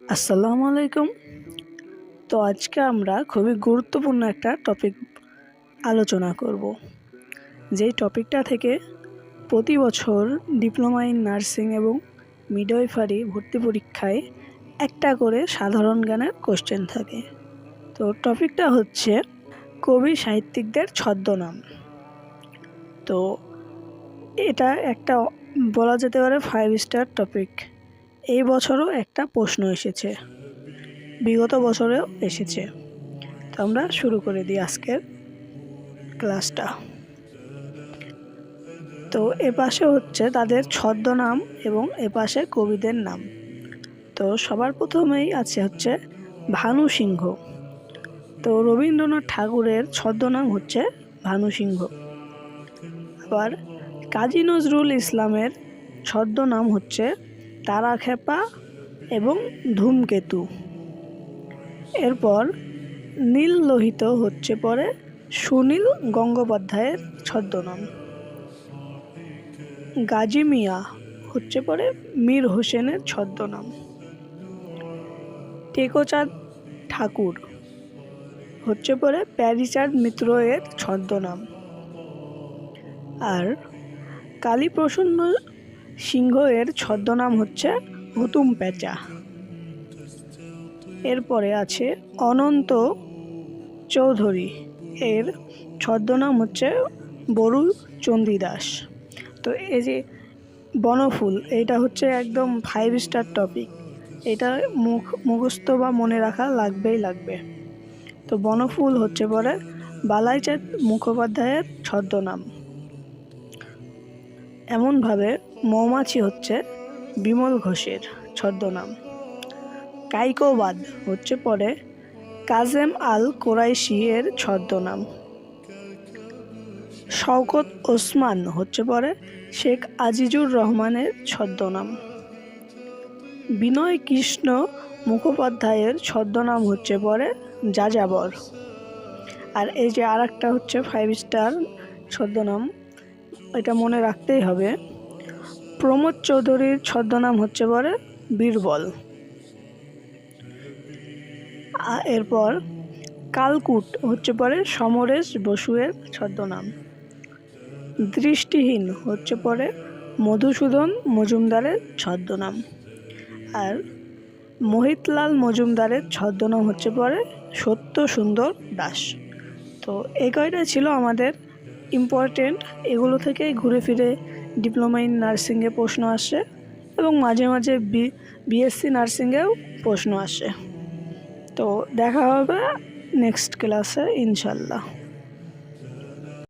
আসসালামু আলাইকুম। তো আজকে আমরা খুবই গুরুত্বপূর্ণ একটা টপিক আলোচনা করব। যেই টপিকটা থেকে প্রতি বছর ডিপ্লোমা ইন নার্সিং এবং মিডওয়াইফারি ভর্তি পরীক্ষায় একটা করে সাধারণ জ্ঞানের কোশ্চেন থাকে। তো টপিকটা হচ্ছে কবি সাহিত্যিকদের ছদ্মনাম। তো এটা একটা বলা যেতে পারে ফাইভ স্টার টপিক এই বছরও একটা প্রশ্ন এসেছে। বিগত বছরেও এসেছে। তো আমরা শুরু করে দিই আজকের ক্লাসটা। তো এ পাশে হচ্ছে তাদের ছদ্মনাম এবং এ পাশে কবিদের নাম। তো সবার প্রথমেই আছে হচ্ছে ভানু সিংহ। তো রবীন্দ্রনাথ ঠাকুরের ছদ্মনাম হচ্ছে ভানু সিংহ। আবার কাজী নজরুল ইসলামের ছদ্মনাম হচ্ছে তারা খেপা এবং ধূমকেতু। এরপর নীল লোহিত হচ্ছে পরে সুনীল গঙ্গোপাধ্যায়ের ছদ্মনাম। গাজী মিয়া হচ্ছে পরে মীর হোসেনের ছদ্মনাম। টেকোচাঁদ ঠাকুর হচ্ছে পরে প্যারিচাঁদ মিত্র এর ছদ্মনাম। আর কালীপ্রসন্ন সিংহ এর ছদ্মনাম হচ্ছে হুতুম পেঁচা। এরপরে আছে অনন্ত চৌধুরী। এর ছদ্মনাম হচ্ছে বরু চণ্ডীদাস তো এই যে বনফুল, এটা হচ্ছে একদম ফাইভ স্টার টপিক এটা মুখ, মুখস্থ বা মনে রাখা লাগবেই লাগবে। তো বনফুল হচ্ছে পরে বালাইচাঁদ মুখোপাধ্যায়ের ছদ্মনাম। এমনভাবে মৌমাছি হচ্ছে বিমল ঘোষের ছদ্মনাম। কাইকোবাদ হচ্ছে পরে কাজেম আল কোরাইশি এর ছদ্মনাম। শওকত ওসমান হচ্ছে পরে শেখ আজিজুর রহমানের ছদ্মনাম। বিনয় কৃষ্ণ মুখোপাধ্যায়ের ছদ্মনাম হচ্ছে পরে যাযাবর। আর এই যে আর হচ্ছে ফাইভ স্টার ছদ্মনাম, এটা মনে রাখতেই হবে। প্রমোদ চৌধুরীর ছদ্মনাম হচ্ছে পরে বীরবল। এরপর কালকুট হচ্ছে পরে সমরেশ বসুয়ের ছদ্মনাম। দৃষ্টিহীন হচ্ছে পরে মধুসূদন মজুমদারের ছদ্মনাম। আর মোহিতলাল মজুমদারের ছদ্মনাম হচ্ছে পরে সত্য সুন্দর দাস। তো এই কয়টা ছিল আমাদের ইম্পর্টেন্ট এগুলো থেকে ঘুরে ফিরে ডিপ্লোমা ইন নার্সিংয়ে প্রশ্ন আসে এবং মাঝে মাঝে বি বিএসসি নার্সিংয়েও প্রশ্ন আসে। তো দেখা হবে নেক্সট ক্লাসে, ইনশাল্লাহ।